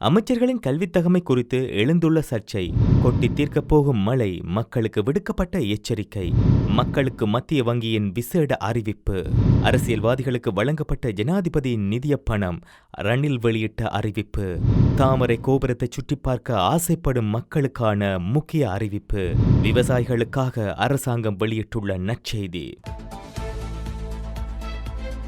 அமைச்சர்களின் கல்வித்தகமை குறித்து எழுந்துள்ள சர்ச்சை கொட்டி தீர்க்கப் போகும் மழை மக்களுக்கு விடுக்கப்பட்ட எச்சரிக்கை மக்களுக்கு மத்திய வங்கியின் விசேட அறிவிப்பு அரசியல்வாதிகளுக்கு வழங்கப்பட்ட ஜனாதிபதியின் நிதிய பணம் ரணில் வெளியிட்ட அறிவிப்பு தாமரை கோபுரத்தை சுற்றி பார்க்க ஆசைப்படும் மக்களுக்கான முக்கிய அறிவிப்பு விவசாயிகளுக்காக அரசாங்கம் வெளியிட்டுள்ள நற்செய்தி.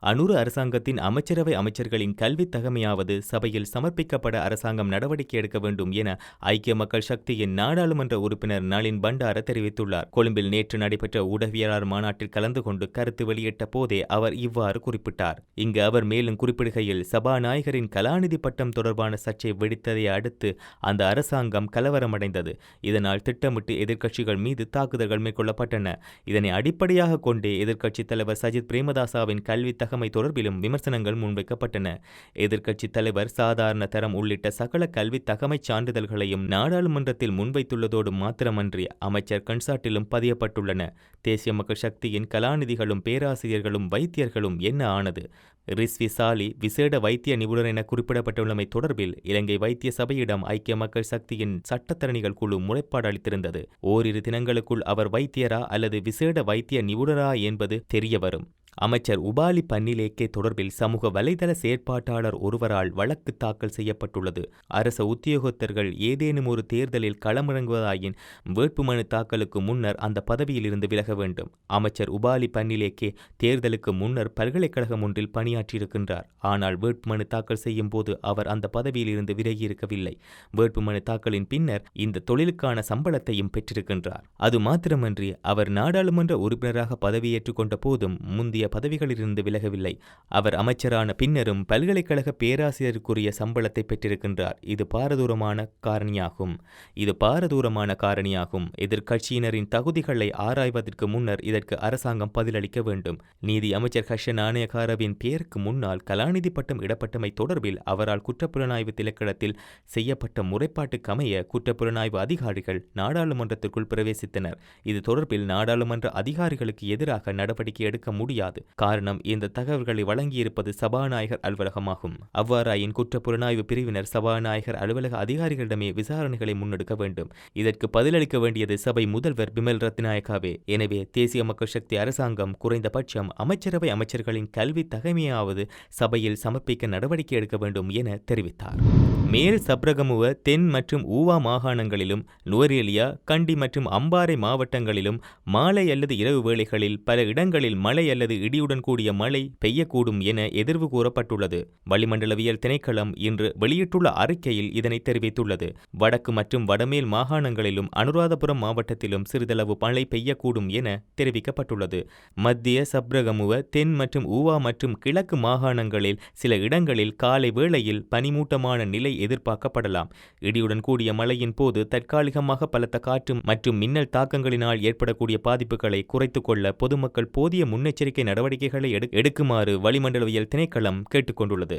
அனுறு அரசாங்கத்தின் அமைச்சரவை அமைச்சர்களின் கல்வித் தகமையாவது சபையில் சமர்ப்பிக்கப்பட அரசாங்கம் நடவடிக்கை எடுக்க வேண்டும் என ஐக்கிய மக்கள் சக்தியின் நாடாளுமன்ற உறுப்பினர் நளின் பண்டார தெரிவித்துள்ளார். கொழும்பில் நேற்று நடைபெற்ற ஊடகவியலாளர் மாநாட்டில் கலந்து கொண்டு கருத்து வெளியிட்ட போதே அவர் இவ்வாறு குறிப்பிட்டார். இங்கு அவர் மேலும் குறிப்பிடுகையில் சபாநாயகரின் கலாநிதி பட்டம் தொடர்பான சர்ச்சை வெடித்ததை அடுத்து அந்த அரசாங்கம் கலவரமடைந்தது. இதனால் திட்டமிட்டு எதிர்க்கட்சிகள் மீது தாக்குதல்கள் மேற்கொள்ளப்பட்டன. இதனை அடிப்படையாக கொண்டே எதிர்க்கட்சித் தலைவர் சஜித் பிரேமதாசாவின் கல்வி தகமை தொடர்பிலும் விமர்சனங்கள் முன்வைக்கப்பட்டன. எதிர்க்கட்சித் தலைவர் சாதாரண தரம் உள்ளிட்ட சகல கல்வி தகமை சான்றிதழ்களையும் நாடாளுமன்றத்தில் முன்வைத்துள்ளதோடு மாத்திரமன்றி அமைச்சர் கன்சாட்டிலும் பதியப்பட்டுள்ளன. தேசிய மக்கள் சக்தியின் கலாநிதிகளும் பேராசிரியர்களும் வைத்தியர்களும் என்ன ஆனது? ரிஸ்வி சாலி விசேட வைத்திய நிபுணர் என குறிப்பிடப்பட்டுள்ளமை தொடர்பில் இலங்கை வைத்திய சபையிடம் ஐக்கிய மக்கள் சக்தியின் சட்டத்தரணிகள் குழு முறைப்பாடு அளித்திருந்தது. ஓரிரு தினங்களுக்குள் அவர் வைத்தியரா அல்லது விசேட வைத்திய நிபுணரா என்பது தெரியவரும். அமைச்சர் உபாலி பன்னிலேக்கே தொடர்பில் சமூக வலைதள செயற்பாட்டாளர் ஒருவரால் வழக்கு தாக்கல் செய்யப்பட்டுள்ளது. அரச உத்தியோகத்தர்கள் ஏதேனும் ஒரு தேர்தலில் களமிறங்குவதாயின் வேட்புமனு தாக்கலுக்கு முன்னர் அந்த பதவியில் இருந்து விலக வேண்டும். அமைச்சர் உபாலி பன்னிலேக்கே தேர்தலுக்கு முன்னர் பல்கலைக்கழகம் ஒன்றில் பணியாற்றியிருக்கின்றார். ஆனால் வேட்புமனு தாக்கல் செய்யும் போது அவர் அந்த பதவியில் இருந்து விலகியிருக்கவில்லை. வேட்புமனு தாக்கலின் பின்னர் இந்த தொழிலுக்கான சம்பளத்தையும் பெற்றிருக்கின்றார். அது மாத்திரமன்றி அவர் நாடாளுமன்ற உறுப்பினராக பதவியேற்றுக் கொண்ட போதும் முந்தைய பதவிகளிலிருந்து விலகவில்லை. அவர் அமைச்சரான பின்னரும் பல்கலைக்கழக பேராசிரியருக்குரிய சம்பளத்தை பெற்றிருக்கின்றார். இது பாரதூரமான காரணியாகும். இது பாரதூரமான காரணியாகும். எதிர்க்கட்சியினரின் தகுதிகளை ஆராய்வதற்கு முன்னர் இதற்கு அரசாங்கம் பதிலளிக்க வேண்டும். நீதி அமைச்சர் ஹர்ஷ நாணயகாரவின் பெயருக்கு முன்னால் கலாநிதி பட்டம் இடப்பட்டமை தொடர்பில் அவரால் குற்றப்புலனாய்வு திலக்கடத்தில் செய்யப்பட்ட முறைப்பாட்டுக்கமைய குற்றப்புலனாய்வு அதிகாரிகள் நாடாளுமன்றத்திற்குள் பிரவேசித்தனர். இது தொடர்பில் நாடாளுமன்ற அதிகாரிகளுக்கு எதிராக நடவடிக்கை எடுக்க முடியாது. காரணம் இந்த தகவல்களை வழங்கியிருப்பது சபாநாயகர் அலுவலகமாகும். அவ்வாறாயின் குற்ற புலனாய்வு பிரிவினர் சபாநாயகர் அலுவலக அதிகாரிகளிடமே விசாரணைகளை முன்னெடுக்க வேண்டும். இதற்கு பதிலளிக்க வேண்டியது சபை முதல்வர் பிமல் ரத்நாயக்காவே எனவே தேசிய மக்கள் சக்தி அரசாங்கம் குறைந்தபட்சம் அமைச்சரவை அமைச்சர்களின் கல்வி தகமையாவது சபையில் சமர்ப்பிக்க நடவடிக்கை எடுக்க வேண்டும் என தெரிவித்தார். மேல் சப்ரகமுவ தென் மற்றும் ஊவா மாகாணங்களிலும் நுவரேலியா கண்டி மற்றும் அம்பாறை மாவட்டங்களிலும் மாலை அல்லது இரவு வேளைகளில் பல இடங்களில் மழை அல்லது இடியுடன் கூடிய மழை பெய்யக்கூடும் என எதிர்வு கூறப்பட்டுள்ளது. வளிமண்டலவியல் திணைக்களம் இன்று வெளியிட்டுள்ள அறிக்கையில் இதனை தெரிவித்துள்ளது. வடக்கு மற்றும் வடமேல் மாகாணங்களிலும் அனுராதபுரம் மாவட்டத்திலும் சிறிதளவு மழை பெய்யக்கூடும் என தெரிவிக்கப்பட்டுள்ளது. மத்திய சப்ரகமுவ தென் மற்றும் ஊவா மற்றும் கிழக்கு மாகாணங்களில் சில இடங்களில் காலை வேளையில் பனிமூட்டமான நிலை எதிர்பார்க்கப்படலாம். இடியுடன் கூடிய மழையின் போது தற்காலிகமாக பலத்த காற்று மற்றும் மின்னல் தாக்கங்களினால் ஏற்படக்கூடிய பாதிப்புகளை குறைத்துக் கொள்ள பொதுமக்கள் போதிய முன்னெச்சரிக்கை நடவடிக்கைகளை எடுக்குமாறு வளிமண்டலவியல் திணைக்களம் கேட்டுக்கொண்டுள்ளது.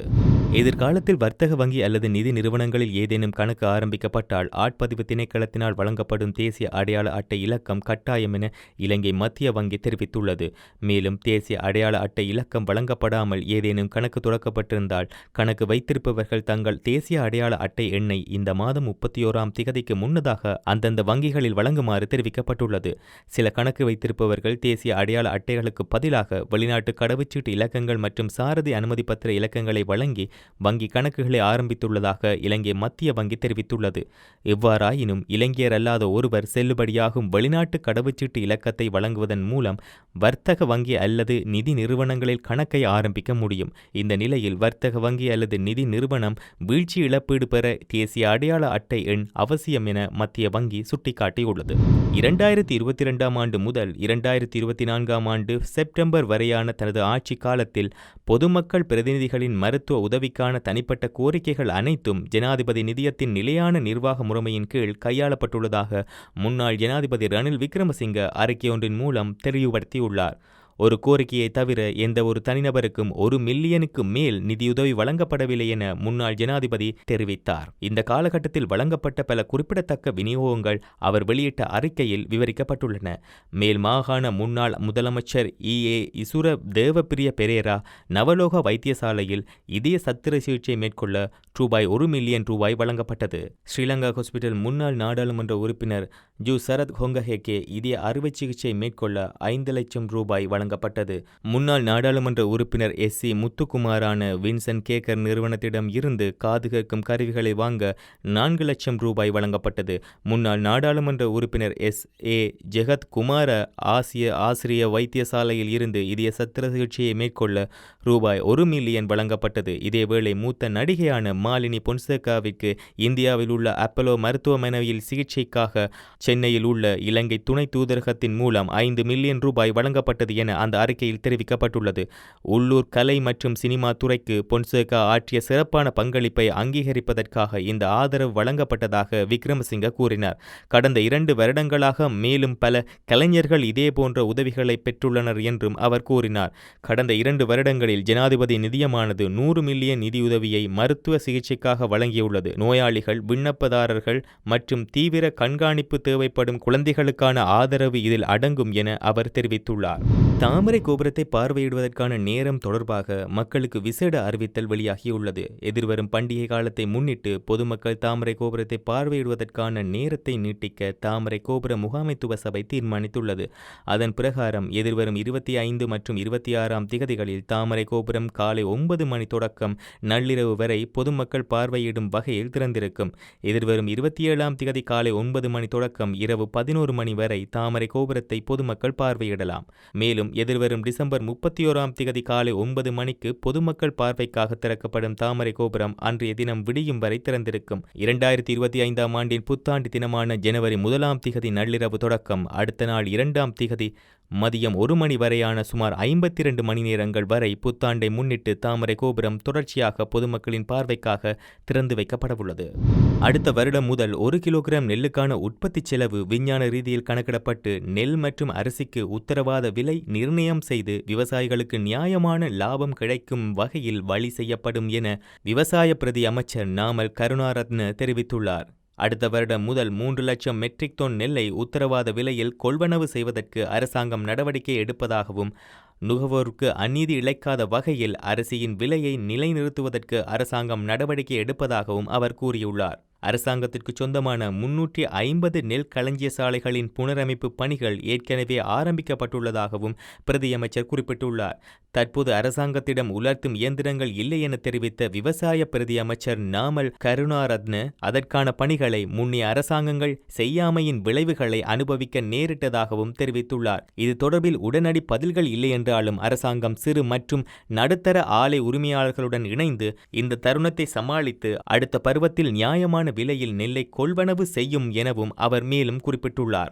எதிர்காலத்தில் வர்த்தக வங்கி அல்லது நிதி நிறுவனங்களில் ஏதேனும் கணக்கு ஆரம்பிக்கப்பட்டால் ஆட்பதிவு திணைக்களத்தினால் வழங்கப்படும் தேசிய அடையாள அட்டை இலக்கம் கட்டாயம் என இலங்கை மத்திய வங்கி தெரிவித்துள்ளது. மேலும் தேசிய அடையாள அட்டை இலக்கம் வழங்கப்படாமல் ஏதேனும் கணக்கு தொடக்கப்பட்டிருந்தால் கணக்கு வைத்திருப்பவர்கள் தங்கள் தேசிய அடையாள அட்டை எண்ணை இந்த மாதம் முப்பத்தி ஓராம் திகதிக்கு முன்னதாக அந்தந்த வங்கிகளில் வழங்குமாறு தெரிவிக்கப்பட்டுள்ளது. சில கணக்கு வைத்திருப்பவர்கள் தேசிய அடையாள அட்டைகளுக்கு பதிலாக வெளிநாட்டு கடவுச்சீட்டு இலக்கங்கள் மற்றும் சாரதி அனுமதி பத்திர இலக்கங்களை வழங்கி வங்கி கணக்குகளை ஆரம்பித்துள்ளதாக இலங்கை மத்திய வங்கி தெரிவித்துள்ளது. எவ்வாறாயினும் இலங்கையர் அல்லாத ஒருவர் செல்லுபடியாகும் வெளிநாட்டு கடவுச்சீட்டு இலக்கத்தை வழங்குவதன் மூலம் வர்த்தக வங்கி அல்லது நிதி நிறுவனங்களில் கணக்கை ஆரம்பிக்க முடியும். இந்த நிலையில் வர்த்தக வங்கி அல்லது நிதி நிறுவனம் வீழ்ச்சி இழப்பீடு பெற தேசிய அடையாள அட்டை எண் அவசியம் என மத்திய வங்கி சுட்டிக்காட்டியுள்ளது. இரண்டாயிரத்தி இருபத்தி இரண்டாம் ஆண்டு முதல் இரண்டாயிரத்தி இருபத்தி நான்காம் ஆண்டு செப்டம்பர் வரையான தனது ஆட்சி காலத்தில் பொதுமக்கள் பிரதிநிதிகளின் மருத்துவ உதவிக்கான தனிப்பட்ட கோரிக்கைகள் அனைத்தும் ஜனாதிபதி நிதியத்தின் நிலையான நிர்வாக முறைமையின் கீழ் கையாளப்பட்டுள்ளதாக முன்னாள் ஜனாதிபதி ரணில் விக்ரமசிங்க அறிக்கையொன்றின் மூலம் தெளிவுபடுத்தியுள்ளார். ஒரு கோரிக்கையை தவிர எந்த ஒரு தனிநபருக்கும் ஒரு மில்லியனுக்கு மேல் நிதியுதவி வழங்கப்படவில்லை என முன்னாள் ஜனாதிபதி தெரிவித்தார். இந்த காலகட்டத்தில் வழங்கப்பட்ட பல குறிப்பிடத்தக்க விநியோகங்கள் அவர் வெளியிட்ட அறிக்கையில் விவரிக்கப்பட்டுள்ளன. மேல் மாகாண முன்னாள் முதலமைச்சர் இ. ஏ. இசுர தேவப்பிரிய பெரேரா நவலோக வைத்தியசாலையில் இதய சத்திர சிகிச்சை மேற்கொள்ள ரூபாய் ஒரு மில்லியன் ரூபாய் வழங்கப்பட்டது. ஸ்ரீலங்கா ஹாஸ்பிட்டல் முன்னாள் நாடாளுமன்ற உறுப்பினர் ஜூ. சரத் ஹொங்கஹேக்கே இதய அறுவை சிகிச்சை மேற்கொள்ள ஐந்து லட்சம் ரூபாய் வழங்கப்பட்டது. முன்னாள் நாடாளுமன்ற உறுப்பினர் எஸ். சி. முத்துக்குமாரான வின்சென்ட் கேக்கர் நிறுவனத்திடம் இருந்து காது கேட்கும் கருவிகளை வாங்க நான்கு லட்சம் ரூபாய் வழங்கப்பட்டது. முன்னாள் நாடாளுமன்ற உறுப்பினர் எஸ். ஏ. ஜெகத் குமார ஆசிய ஆசிரிய வைத்தியசாலையில் இருந்து இதய சத்திர சிகிச்சையை மேற்கொள்ள ரூபாய் ஒரு மில்லியன் வழங்கப்பட்டது. இதேவேளை மூத்த நடிகையான மாலினி பொன்சேகாவிற்கு இந்தியாவில் உள்ள அப்பலோ மருத்துவமனையில் சிகிச்சைக்காக சென்னையில் உள்ள இலங்கை துணை தூதரகத்தின் மூலம் ஐந்து மில்லியன் ரூபாய் வழங்கப்பட்டது என அந்த அறிக்கையில் தெரிவிக்கப்பட்டுள்ளது. உள்ளூர் கலை மற்றும் சினிமா துறைக்கு பொன்சேகா ஆற்றிய சிறப்பான பங்களிப்பை அங்கீகரிப்பதற்காக இந்த ஆதரவு வழங்கப்பட்டதாக விக்ரமசிங்க கூறினார். கடந்த இரண்டு வருடங்களாக மேலும் பல கலைஞர்கள் இதேபோன்ற உதவிகளை பெற்றுள்ளனர் என்றும் அவர் கூறினார். கடந்த இரண்டு வருடங்களில் ஜனாதிபதி நிதியமானது நூறு மில்லியன் நிதியுதவியை மருத்துவ சிகிச்சைக்காக வழங்கியுள்ளது. நோயாளிகள் விண்ணப்பதாரர்கள் மற்றும் தீவிர கண்காணிப்பு தேவைப்படும் குழந்தைகளுக்கான ஆதரவு இதில் அடங்கும் என அவர் தெரிவித்துள்ளார். தாமரை கோபுரத்தை பார்வையிடுவதற்கான நேரம் தொடர்பாக மக்களுக்கு விசேட அறிவித்தல் வெளியாகியுள்ளது. எதிர்வரும் பண்டிகை காலத்தை முன்னிட்டு பொதுமக்கள் தாமரை கோபுரத்தை பார்வையிடுவதற்கான நேரத்தை நீட்டிக்க தாமரை கோபுர முகாமைத்துவ சபை தீர்மானித்துள்ளது. அதன் பிரகாரம் எதிர்வரும் இருபத்தி ஐந்து மற்றும் இருபத்தி ஆறாம் திகதிகளில் தாமரை கோபுரம் காலை ஒன்பது மணி தொடக்கம் நள்ளிரவு வரை பொதுமக்கள் பார்வையிடும் வகையில் திறந்திருக்கும். எதிர்வரும் இருபத்தி ஏழாம் திகதி காலை ஒன்பது மணி தொடக்கம் இரவு பதினோரு மணி வரை தாமரை கோபுரத்தை பொதுமக்கள் பார்வையிடலாம். மேலும் எதிர்வரும் டிசம்பர் முப்பத்தி ஓராம் திகதி காலை ஒன்பது மணிக்கு பொதுமக்கள் பார்வைக்காக திறக்கப்படும் தாமரை கோபுரம் அன்றைய தினம் விடியும் வரை திறந்திருக்கும். இரண்டாயிரத்தி இருபத்தி ஐந்தாம் ஆண்டின் புத்தாண்டு தினமான ஜனவரி முதலாம் திகதி நள்ளிரவு தொடக்கம். அடுத்த நாள் இரண்டாம் திகதி மதியம் ஒரு மணி வரையான சுமார் ஐம்பத்தி இரண்டு மணி நேரங்கள் வரை புத்தாண்டை முன்னிட்டு தாமரை கோபுரம் தொடர்ச்சியாக பொதுமக்களின் பார்வைக்காக திறந்து வைக்கப்படவுள்ளது. அடுத்த வருடம் முதல் ஒரு கிலோகிராம் நெல்லுக்கான உற்பத்தி செலவு விஞ்ஞான ரீதியில் கணக்கிடப்பட்டு நெல் மற்றும் அரிசிக்கு உத்தரவாத விலை நிர்ணயம் செய்து விவசாயிகளுக்கு நியாயமான லாபம் கிடைக்கும் வகையில் வழி செய்யப்படும் என விவசாய பிரதி அமைச்சர் நாமல் கருணாரத்ன தெரிவித்துள்ளார். அடுத்த வருடம் முதல் மூன்று லட்சம் மெட்ரிக் டன் நெல்லை உத்தரவாத விலையில் கொள்வனவு செய்வதற்கு அரசாங்கம் நடவடிக்கை எடுப்பதாகவும் நுகர்வோருக்கு அநீதி இழைக்காத வகையில் அரிசியின் விலையை நிலைநிறுத்துவதற்கு அரசாங்கம் நடவடிக்கை எடுப்பதாகவும் அவர் கூறியுள்ளார். அரசாங்கத்திற்கு சொந்தமான முன்னூற்றி ஐம்பது நெல் களஞ்சிய சாலைகளின் புனரமைப்பு பணிகள் ஏற்கனவே ஆரம்பிக்கப்பட்டுள்ளதாகவும் பிரதியமைச்சர் குறிப்பிட்டுள்ளார். தற்போது அரசாங்கத்திடம் உலர்த்தும் இயந்திரங்கள் இல்லை என தெரிவித்த விவசாய பிரதியமைச்சர் நாமல் கருணாரத்ன அதற்கான பணிகளை முன்னே அரசாங்கங்கள் செய்யாமையின் விளைவுகளை அனுபவிக்க நேரிட்டதாகவும் தெரிவித்துள்ளார். இது தொடர்பில் உடனடி பதில்கள் இல்லை என்றாலும் அரசாங்கம் சிறு மற்றும் நடுத்தர ஆலை உரிமையாளர்களுடன் இணைந்து இந்த தருணத்தை சமாளித்து அடுத்த பருவத்தில் நியாயமான விலையில் நெல்லை கொள்வனவு செய்யும் எனவும் அவர் மேலும் குறிப்பிட்டுள்ளார்.